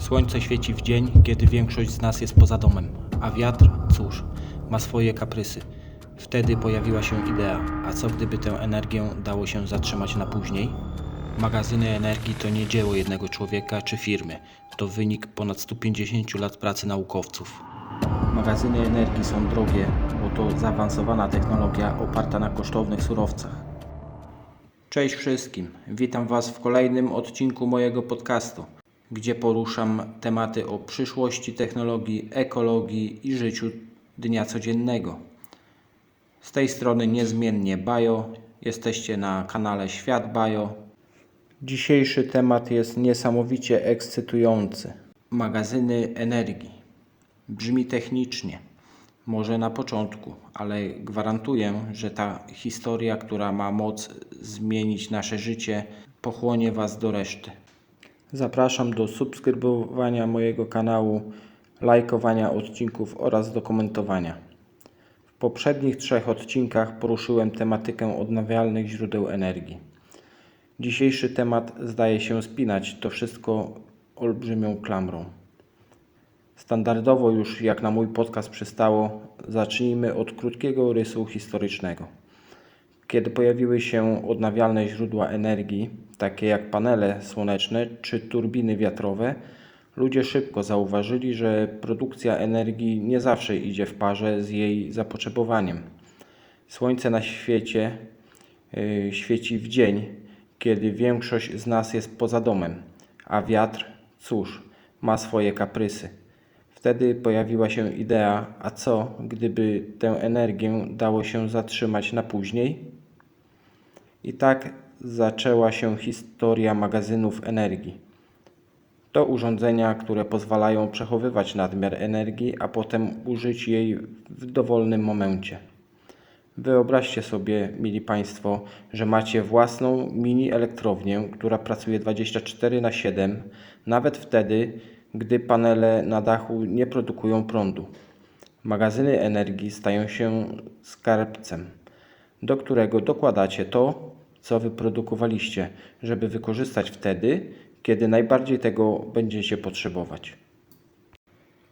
Słońce świeci w dzień, kiedy większość z nas jest poza domem, a wiatr, cóż, ma swoje kaprysy. Wtedy pojawiła się idea, a co gdyby tę energię dało się zatrzymać na później? Magazyny energii to nie dzieło jednego człowieka czy firmy, to wynik ponad 150 lat pracy naukowców. Magazyny energii są drogie, bo to zaawansowana technologia oparta na kosztownych surowcach. Cześć wszystkim, witam Was w kolejnym odcinku mojego podcastu, gdzie poruszam tematy o przyszłości technologii, ekologii i życiu dnia codziennego. Z tej strony niezmiennie Bajo, jesteście na kanale Świat Bajo. Dzisiejszy temat jest niesamowicie ekscytujący. Magazyny energii. Brzmi technicznie, może na początku, ale gwarantuję, że ta historia, która ma moc zmienić nasze życie, pochłonie Was do reszty. Zapraszam do subskrybowania mojego kanału, lajkowania odcinków oraz do komentowania. W poprzednich trzech odcinkach poruszyłem tematykę odnawialnych źródeł energii. Dzisiejszy temat zdaje się spinać to wszystko olbrzymią klamrą. Standardowo już jak na mój podcast przystało, zacznijmy od krótkiego rysu historycznego. Kiedy pojawiły się odnawialne źródła energii, takie jak panele słoneczne czy turbiny wiatrowe, ludzie szybko zauważyli, że produkcja energii nie zawsze idzie w parze z jej zapotrzebowaniem. Słońce na świecie yy, świeci w dzień, kiedy większość z nas jest poza domem, a wiatr, cóż, ma swoje kaprysy. Wtedy pojawiła się idea, a co gdyby tę energię dało się zatrzymać na później? I tak zaczęła się historia magazynów energii. To urządzenia, które pozwalają przechowywać nadmiar energii, a potem użyć jej w dowolnym momencie. Wyobraźcie sobie, mili Państwo, że macie własną mini elektrownię, która pracuje 24 na 7, nawet wtedy, gdy panele na dachu nie produkują prądu. Magazyny energii stają się skarbcem, do którego dokładacie to, co wyprodukowaliście, żeby wykorzystać wtedy, kiedy najbardziej tego będziecie potrzebować.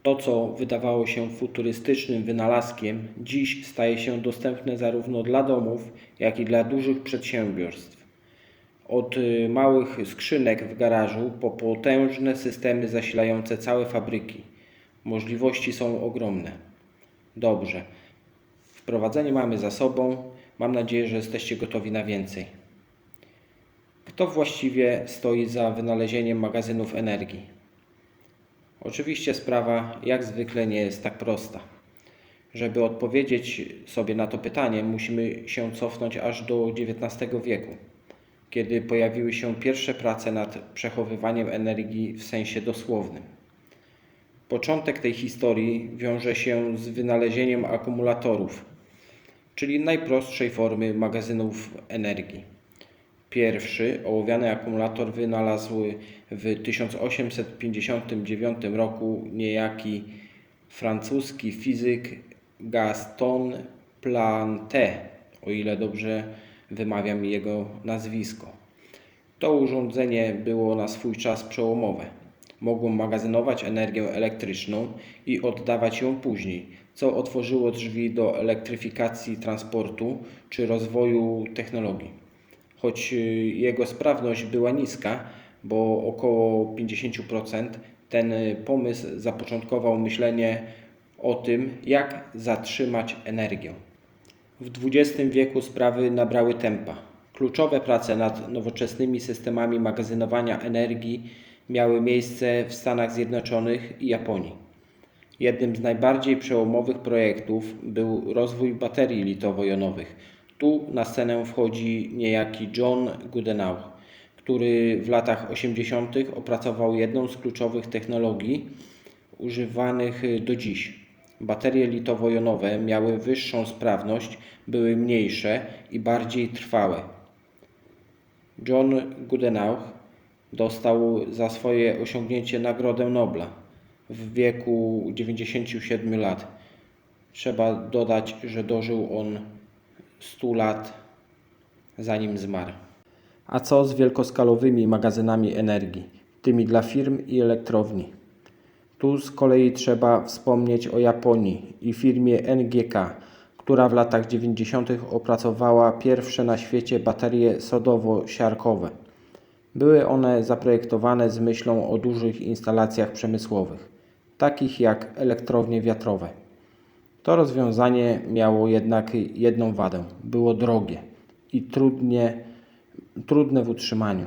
To, co wydawało się futurystycznym wynalazkiem, dziś staje się dostępne zarówno dla domów, jak i dla dużych przedsiębiorstw. Od y, małych skrzynek w garażu po potężne systemy zasilające całe fabryki. Możliwości są ogromne. Dobrze. Wprowadzenie mamy za sobą. Mam nadzieję, że jesteście gotowi na więcej. Kto właściwie stoi za wynalezieniem magazynów energii? Oczywiście sprawa jak zwykle nie jest tak prosta. Żeby odpowiedzieć sobie na to pytanie, musimy się cofnąć aż do XIX wieku, kiedy pojawiły się pierwsze prace nad przechowywaniem energii w sensie dosłownym. Początek tej historii wiąże się z wynalezieniem akumulatorów, czyli najprostszej formy magazynów energii. Pierwszy ołowiany akumulator wynalazł w 1859 roku niejaki francuski fizyk Gaston Planté, o ile dobrze wymawiam jego nazwisko. To urządzenie było na swój czas przełomowe. Mogło magazynować energię elektryczną i oddawać ją później, co otworzyło drzwi do elektryfikacji transportu czy rozwoju technologii choć y, jego sprawność była niska, bo około 50%, ten y, pomysł zapoczątkował myślenie o tym, jak zatrzymać energię. W XX wieku sprawy nabrały tempa. Kluczowe prace nad nowoczesnymi systemami magazynowania energii miały miejsce w Stanach Zjednoczonych i Japonii. Jednym z najbardziej przełomowych projektów był rozwój baterii litowo-jonowych, tu na scenę wchodzi niejaki John Goodenough, który w latach 80. opracował jedną z kluczowych technologii używanych do dziś. Baterie litowo-jonowe miały wyższą sprawność, były mniejsze i bardziej trwałe. John Goodenough dostał za swoje osiągnięcie Nagrodę Nobla w wieku 97 lat. Trzeba dodać, że dożył on 100 lat zanim zmarł. A co z wielkoskalowymi magazynami energii, tymi dla firm i elektrowni? Tu z kolei trzeba wspomnieć o Japonii i firmie NGK, która w latach 90. opracowała pierwsze na świecie baterie sodowo-siarkowe. Były one zaprojektowane z myślą o dużych instalacjach przemysłowych, takich jak elektrownie wiatrowe. To rozwiązanie miało jednak jedną wadę: było drogie i trudnie, trudne w utrzymaniu.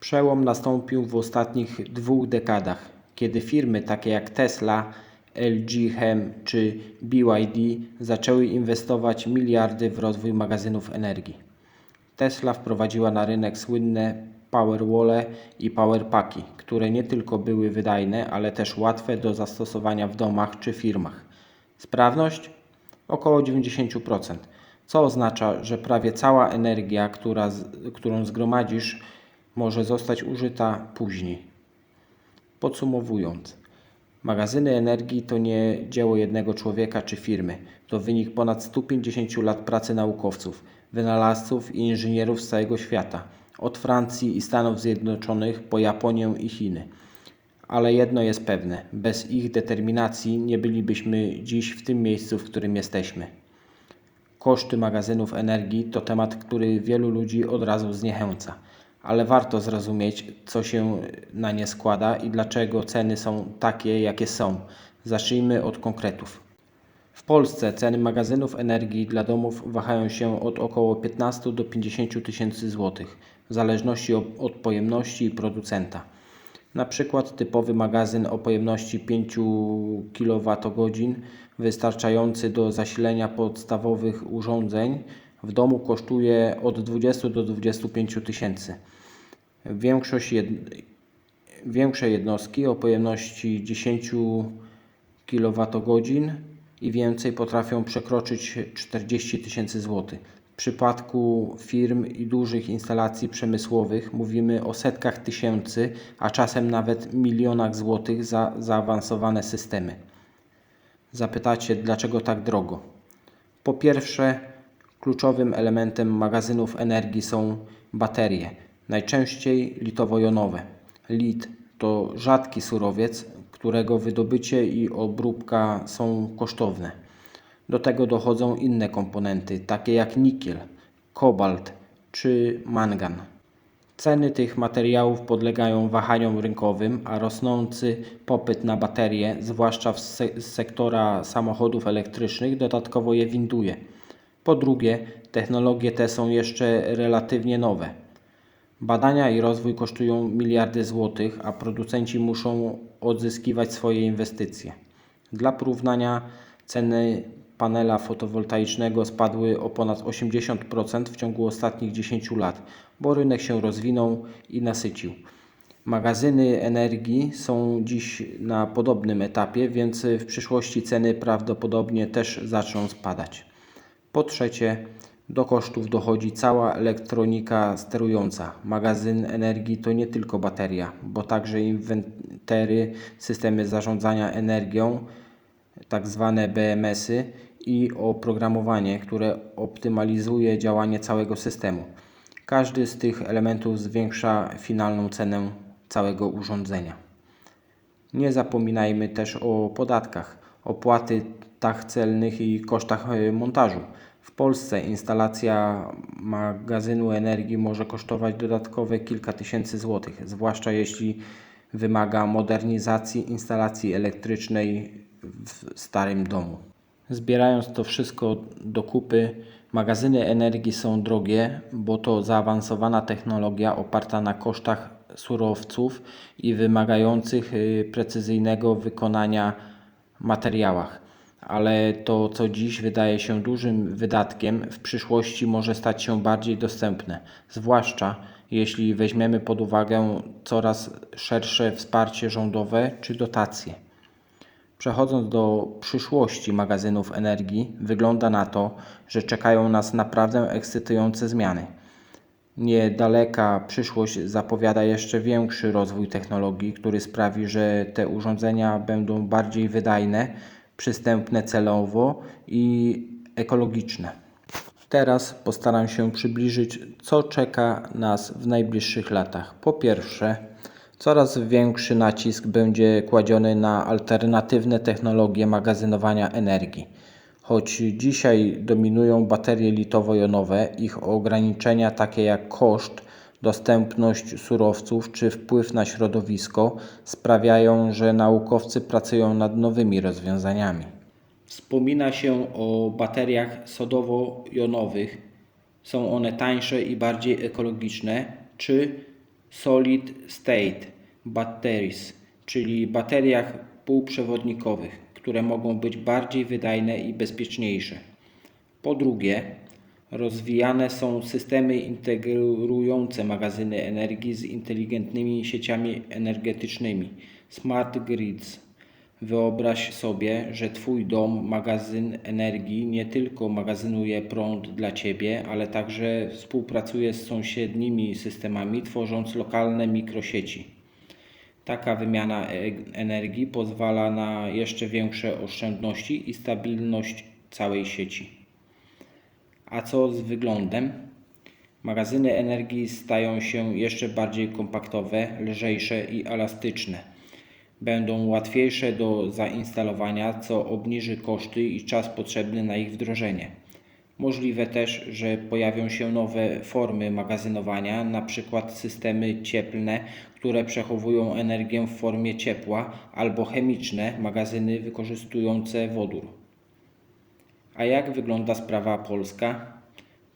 Przełom nastąpił w ostatnich dwóch dekadach, kiedy firmy takie jak Tesla, LG Chem czy BYD zaczęły inwestować miliardy w rozwój magazynów energii. Tesla wprowadziła na rynek słynne Powerwall i Powerpacki, które nie tylko były wydajne, ale też łatwe do zastosowania w domach czy firmach. Sprawność około 90%, co oznacza, że prawie cała energia, która, którą zgromadzisz, może zostać użyta później. Podsumowując, magazyny energii to nie dzieło jednego człowieka czy firmy. To wynik ponad 150 lat pracy naukowców, wynalazców i inżynierów z całego świata, od Francji i Stanów Zjednoczonych po Japonię i Chiny. Ale jedno jest pewne: bez ich determinacji nie bylibyśmy dziś w tym miejscu, w którym jesteśmy. Koszty magazynów energii to temat, który wielu ludzi od razu zniechęca, ale warto zrozumieć, co się na nie składa i dlaczego ceny są takie, jakie są. Zacznijmy od konkretów. W Polsce ceny magazynów energii dla domów wahają się od około 15 do 50 tysięcy złotych, w zależności od, pojemności i producenta. Na przykład typowy magazyn o pojemności 5 kWh wystarczający do zasilenia podstawowych urządzeń w domu kosztuje od 20 do 25 tysięcy. Większość jed... Większe jednostki o pojemności 10 kWh i więcej potrafią przekroczyć 40 tysięcy złotych. W przypadku firm i dużych instalacji przemysłowych mówimy o setkach tysięcy, a czasem nawet milionach złotych za zaawansowane systemy. Zapytacie, dlaczego tak drogo? Po pierwsze, kluczowym elementem magazynów energii są baterie, najczęściej litowo-jonowe. Lit to rzadki surowiec, którego wydobycie i obróbka są kosztowne. Do tego dochodzą inne komponenty, takie jak nikiel, kobalt czy mangan. Ceny tych materiałów podlegają wahaniom rynkowym, a rosnący popyt na baterie, zwłaszcza z sektora samochodów elektrycznych, dodatkowo je winduje. Po drugie, technologie te są jeszcze relatywnie nowe. Badania i rozwój kosztują miliardy złotych, a producenci muszą odzyskiwać swoje inwestycje. Dla porównania, ceny panela fotowoltaicznego spadły o ponad 80% w ciągu ostatnich 10 lat, bo rynek się rozwinął i nasycił. Magazyny energii są dziś na podobnym etapie, więc w przyszłości ceny prawdopodobnie też zaczną spadać. Po trzecie, do kosztów dochodzi cała elektronika sterująca. Magazyn energii to nie tylko bateria, bo także inwentery, systemy zarządzania energią, tak zwane BMS-y i oprogramowanie, które optymalizuje działanie całego systemu. Każdy z tych elementów zwiększa finalną cenę całego urządzenia. Nie zapominajmy też o podatkach, opłatach celnych i kosztach e, montażu. W Polsce instalacja magazynu energii może kosztować dodatkowe kilka tysięcy złotych, zwłaszcza jeśli wymaga modernizacji instalacji elektrycznej w starym domu. Zbierając to wszystko do kupy, magazyny energii są drogie, bo to zaawansowana technologia oparta na kosztach surowców i wymagających y, precyzyjnego wykonania materiałach. Ale to, co dziś wydaje się dużym wydatkiem, w przyszłości może stać się bardziej dostępne, zwłaszcza jeśli weźmiemy pod uwagę coraz szersze wsparcie rządowe czy dotacje. Przechodząc do przyszłości magazynów energii, wygląda na to, że czekają nas naprawdę ekscytujące zmiany. Niedaleka przyszłość zapowiada jeszcze większy rozwój technologii, który sprawi, że te urządzenia będą bardziej wydajne, przystępne celowo i ekologiczne. Teraz postaram się przybliżyć, co czeka nas w najbliższych latach. Po pierwsze, Coraz większy nacisk będzie kładziony na alternatywne technologie magazynowania energii. Choć dzisiaj dominują baterie litowo-jonowe, ich ograniczenia takie jak koszt, dostępność surowców czy wpływ na środowisko sprawiają, że naukowcy pracują nad nowymi rozwiązaniami. Wspomina się o bateriach sodowo-jonowych. Są one tańsze i bardziej ekologiczne, czy solid state batteries, czyli bateriach półprzewodnikowych, które mogą być bardziej wydajne i bezpieczniejsze. Po drugie, rozwijane są systemy integrujące magazyny energii z inteligentnymi sieciami energetycznymi smart grids. Wyobraź sobie, że Twój dom, magazyn energii nie tylko magazynuje prąd dla Ciebie, ale także współpracuje z sąsiednimi systemami, tworząc lokalne mikrosieci. Taka wymiana e- energii pozwala na jeszcze większe oszczędności i stabilność całej sieci. A co z wyglądem? Magazyny energii stają się jeszcze bardziej kompaktowe, lżejsze i elastyczne. Będą łatwiejsze do zainstalowania, co obniży koszty i czas potrzebny na ich wdrożenie. Możliwe też, że pojawią się nowe formy magazynowania, np. systemy cieplne, które przechowują energię w formie ciepła, albo chemiczne magazyny wykorzystujące wodór. A jak wygląda sprawa polska?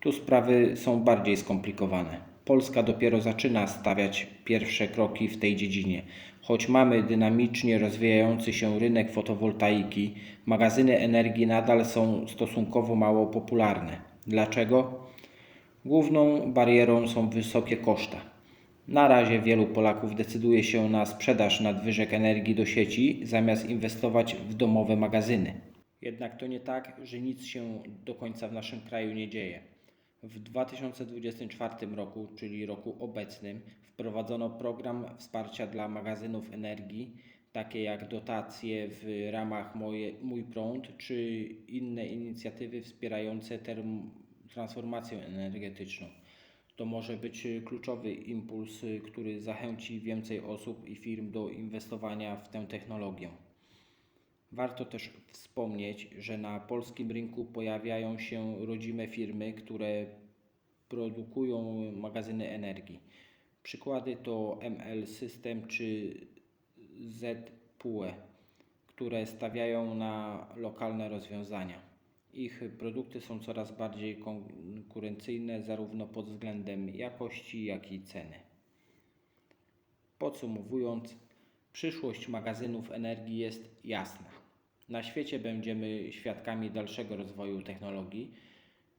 Tu sprawy są bardziej skomplikowane. Polska dopiero zaczyna stawiać pierwsze kroki w tej dziedzinie. Choć mamy dynamicznie rozwijający się rynek fotowoltaiki, magazyny energii nadal są stosunkowo mało popularne. Dlaczego? Główną barierą są wysokie koszta. Na razie wielu Polaków decyduje się na sprzedaż nadwyżek energii do sieci, zamiast inwestować w domowe magazyny. Jednak to nie tak, że nic się do końca w naszym kraju nie dzieje. W 2024 roku, czyli roku obecnym, wprowadzono program wsparcia dla magazynów energii, takie jak dotacje w ramach Moje, Mój Prąd czy inne inicjatywy wspierające term, transformację energetyczną. To może być kluczowy impuls, który zachęci więcej osób i firm do inwestowania w tę technologię. Warto też wspomnieć, że na polskim rynku pojawiają się rodzime firmy, które produkują magazyny energii. Przykłady to ML System czy ZPUE, które stawiają na lokalne rozwiązania. Ich produkty są coraz bardziej konkurencyjne zarówno pod względem jakości, jak i ceny. Podsumowując, przyszłość magazynów energii jest jasna. Na świecie będziemy świadkami dalszego rozwoju technologii,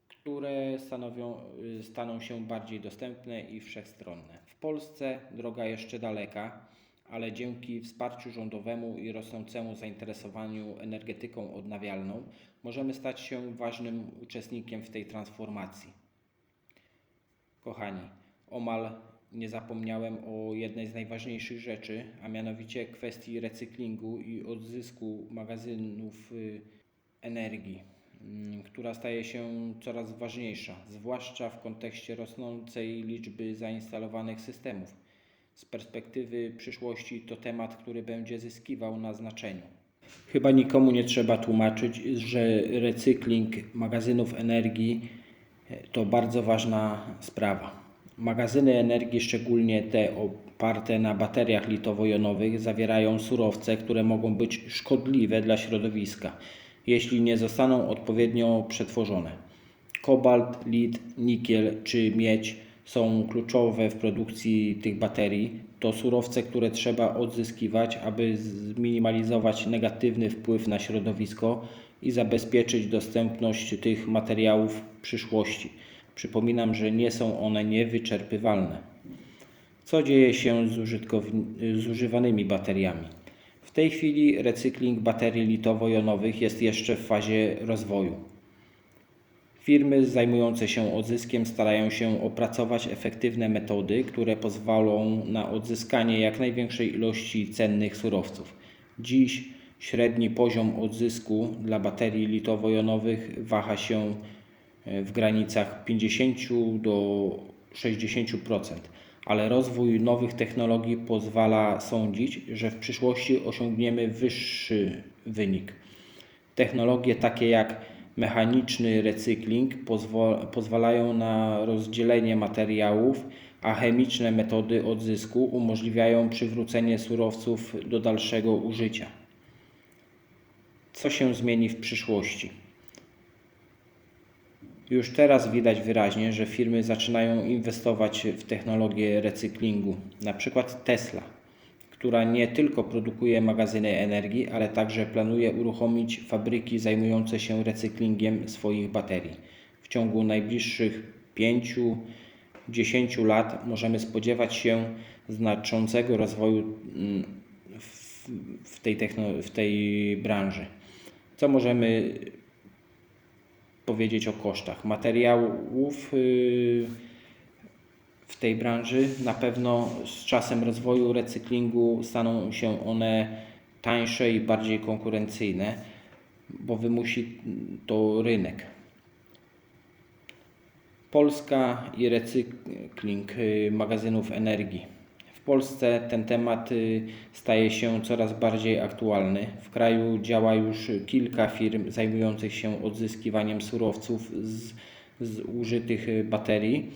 które stanowią, y, staną się bardziej dostępne i wszechstronne. W Polsce droga jeszcze daleka, ale dzięki wsparciu rządowemu i rosnącemu zainteresowaniu energetyką odnawialną możemy stać się ważnym uczestnikiem w tej transformacji. Kochani, omal nie zapomniałem o jednej z najważniejszych rzeczy, a mianowicie kwestii recyklingu i odzysku magazynów y, energii, mm, która staje się coraz ważniejsza, zwłaszcza w kontekście rosnącej liczby zainstalowanych systemów. Z perspektywy przyszłości to temat, który będzie zyskiwał na znaczeniu. Chyba nikomu nie trzeba tłumaczyć, że recykling magazynów energii to bardzo ważna sprawa. Magazyny energii, szczególnie te oparte na bateriach litowo-jonowych, zawierają surowce, które mogą być szkodliwe dla środowiska, jeśli nie zostaną odpowiednio przetworzone. Kobalt, lit, nikiel czy miedź są kluczowe w produkcji tych baterii. To surowce, które trzeba odzyskiwać, aby zminimalizować negatywny wpływ na środowisko i zabezpieczyć dostępność tych materiałów w przyszłości. Przypominam, że nie są one niewyczerpywalne. Co dzieje się z, z używanymi bateriami? W tej chwili recykling baterii litowo-jonowych jest jeszcze w fazie rozwoju. Firmy zajmujące się odzyskiem starają się opracować efektywne metody, które pozwolą na odzyskanie jak największej ilości cennych surowców. Dziś średni poziom odzysku dla baterii litowo-jonowych waha się w granicach 50 do 60%, ale rozwój nowych technologii pozwala sądzić, że w przyszłości osiągniemy wyższy wynik. Technologie takie jak mechaniczny recykling pozwalają na rozdzielenie materiałów, a chemiczne metody odzysku umożliwiają przywrócenie surowców do dalszego użycia. Co się zmieni w przyszłości? Już teraz widać wyraźnie, że firmy zaczynają inwestować w technologię recyklingu, na przykład Tesla, która nie tylko produkuje magazyny energii, ale także planuje uruchomić fabryki zajmujące się recyklingiem swoich baterii. W ciągu najbliższych 5-10 lat możemy spodziewać się znaczącego rozwoju mm, w, tej, w tej branży. Co możemy powiedzieć o kosztach materiałów yy, w tej branży. Na pewno z czasem rozwoju recyklingu staną się one tańsze i bardziej konkurencyjne, bo wymusi to rynek. Polska i recykling y, magazynów energii. W Polsce ten temat y, staje się coraz bardziej aktualny. W kraju działa już kilka firm zajmujących się odzyskiwaniem surowców z, z użytych y, baterii,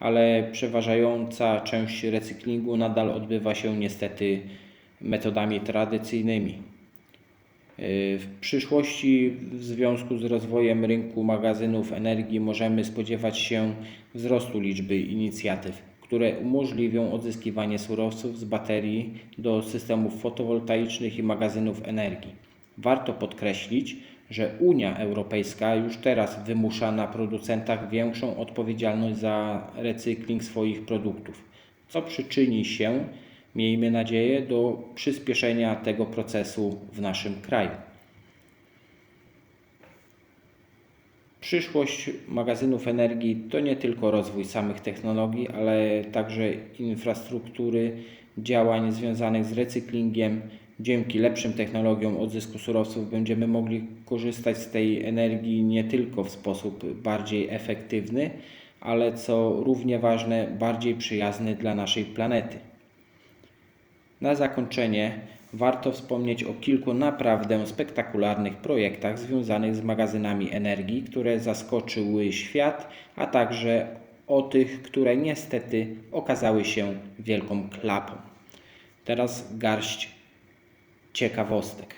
ale przeważająca część recyklingu nadal odbywa się niestety metodami tradycyjnymi. W przyszłości w związku z rozwojem rynku magazynów energii możemy spodziewać się wzrostu liczby inicjatyw, które umożliwią odzyskiwanie surowców z baterii do systemów fotowoltaicznych i magazynów energii. Warto podkreślić, że Unia Europejska już teraz wymusza na producentach większą odpowiedzialność za recykling swoich produktów, co przyczyni się miejmy nadzieję, do przyspieszenia tego procesu w naszym kraju. Przyszłość magazynów energii to nie tylko rozwój samych technologii, ale także infrastruktury działań związanych z recyklingiem. Dzięki lepszym technologiom odzysku surowców będziemy mogli korzystać z tej energii nie tylko w sposób bardziej efektywny, ale co równie ważne, bardziej przyjazny dla naszej planety. Na zakończenie warto wspomnieć o kilku naprawdę spektakularnych projektach związanych z magazynami energii, które zaskoczyły świat, a także o tych, które niestety okazały się wielką klapą. Teraz garść ciekawostek.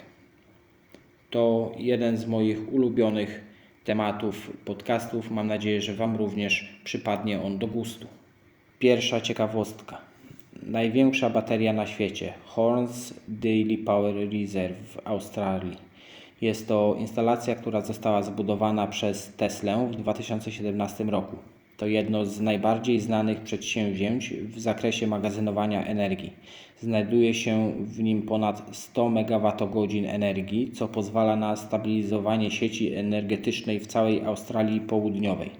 To jeden z moich ulubionych tematów podcastów. Mam nadzieję, że Wam również przypadnie on do gustu. Pierwsza ciekawostka największa bateria na świecie Horns Daily Power Reserve w Australii. Jest to instalacja, która została zbudowana przez Teslę w 2017 roku. To jedno z najbardziej znanych przedsięwzięć w zakresie magazynowania energii. Znajduje się w nim ponad 100 MWh energii, co pozwala na stabilizowanie sieci energetycznej w całej Australii Południowej.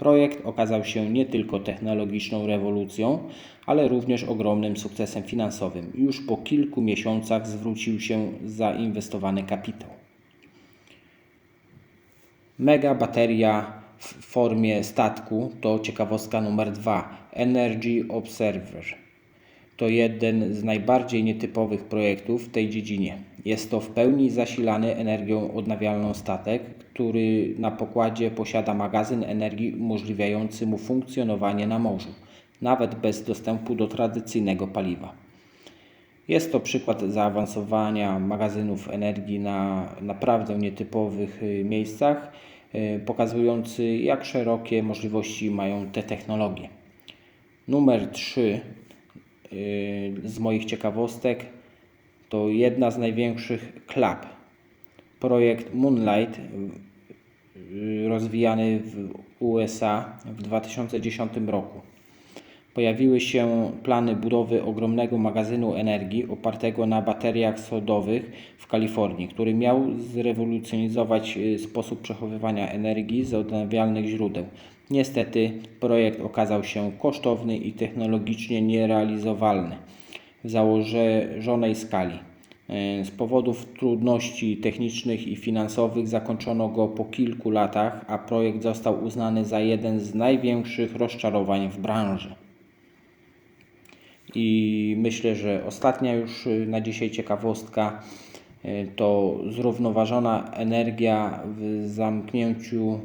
Projekt okazał się nie tylko technologiczną rewolucją, ale również ogromnym sukcesem finansowym. Już po kilku miesiącach zwrócił się zainwestowany kapitał. Mega bateria w formie statku to ciekawostka numer dwa. Energy Observer. To jeden z najbardziej nietypowych projektów w tej dziedzinie. Jest to w pełni zasilany energią odnawialną statek, który na pokładzie posiada magazyn energii umożliwiający mu funkcjonowanie na morzu, nawet bez dostępu do tradycyjnego paliwa. Jest to przykład zaawansowania magazynów energii na naprawdę nietypowych y, miejscach, y, pokazujący jak szerokie możliwości mają te technologie. Numer 3 y, z moich ciekawostek to jedna z największych klap. Projekt Moonlight y, rozwijany w USA w 2010 roku. Pojawiły się plany budowy ogromnego magazynu energii opartego na bateriach sodowych w Kalifornii, który miał zrewolucjonizować y, sposób przechowywania energii z odnawialnych źródeł. Niestety projekt okazał się kosztowny i technologicznie nierealizowalny w założonej skali. E, z powodów trudności technicznych i finansowych zakończono go po kilku latach, a projekt został uznany za jeden z największych rozczarowań w branży. I myślę, że ostatnia już y, na dzisiaj ciekawostka y, to zrównoważona energia w zamknięciu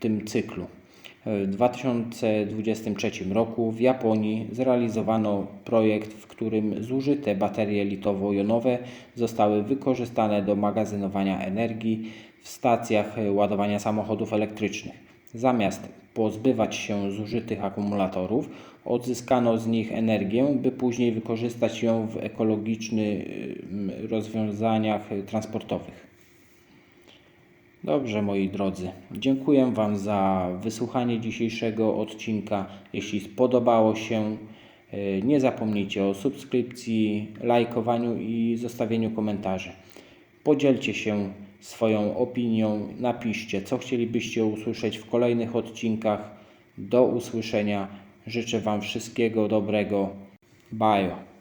tym cyklu. W 2023 roku w Japonii zrealizowano projekt, w którym zużyte baterie litowo-jonowe zostały wykorzystane do magazynowania energii w stacjach ładowania samochodów elektrycznych. Zamiast pozbywać się zużytych akumulatorów, odzyskano z nich energię, by później wykorzystać ją w ekologicznych rozwiązaniach transportowych. Dobrze, moi drodzy. Dziękuję Wam za wysłuchanie dzisiejszego odcinka. Jeśli spodobało się, y, nie zapomnijcie o subskrypcji, lajkowaniu i zostawieniu komentarzy. Podzielcie się swoją opinią, napiszcie, co chcielibyście usłyszeć w kolejnych odcinkach. Do usłyszenia. Życzę Wam wszystkiego dobrego. Bye.